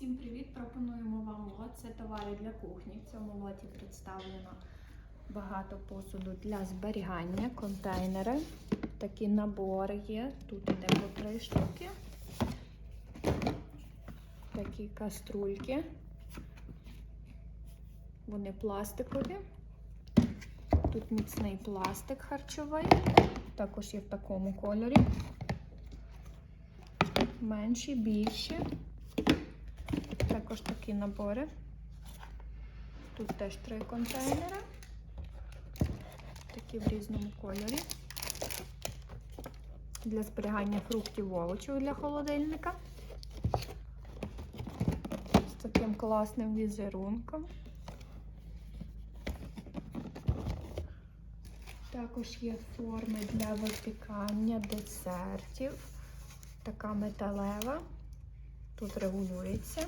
Всім привіт! Пропонуємо вам лот. Це товари для кухні. В цьому лоті представлено багато посуду для зберігання, контейнери. Такі набори є. Тут іде по три штуки. Такі каструльки. Вони пластикові. Тут міцний пластик харчовий. Також є в такому кольорі. Менші, більші. Також такі набори. Тут теж три контейнери. Такі в різному кольорі. Для зберігання фруктів овочів для холодильника. З таким класним візерунком. Також є форми для випікання десертів. Така металева. Тут регулюється.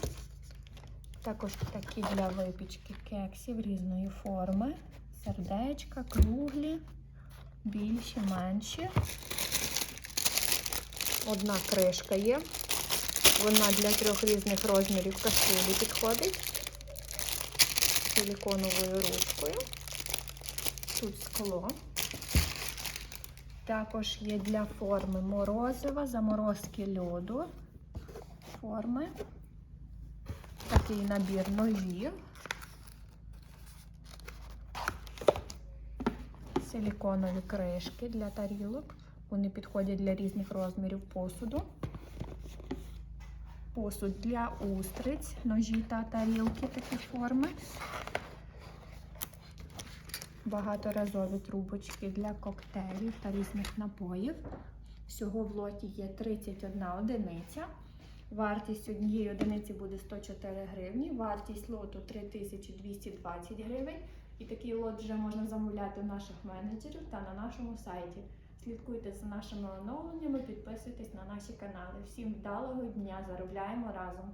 Також такі для випічки кексів різної форми. Сердечка, круглі, більші, менші. Одна кришка є. Вона для трьох різних розмірів каструлі підходить. Силіконовою ручкою. Тут скло. Також є для форми морозива, заморозки льоду форми. Такий набір ножів. Силіконові кришки для тарілок. Вони підходять для різних розмірів посуду. Посуд для устриць, ножі та тарілки такі форми. Багаторазові трубочки для коктейлів та різних напоїв. Всього в лоті є 31 одиниця. Вартість однієї одиниці буде 104 гривні, вартість лоту 3220 гривень. І такий лот вже можна замовляти у наших менеджерів та на нашому сайті. Слідкуйте за нашими оновленнями, підписуйтесь на наші канали. Всім вдалого дня! Заробляємо разом!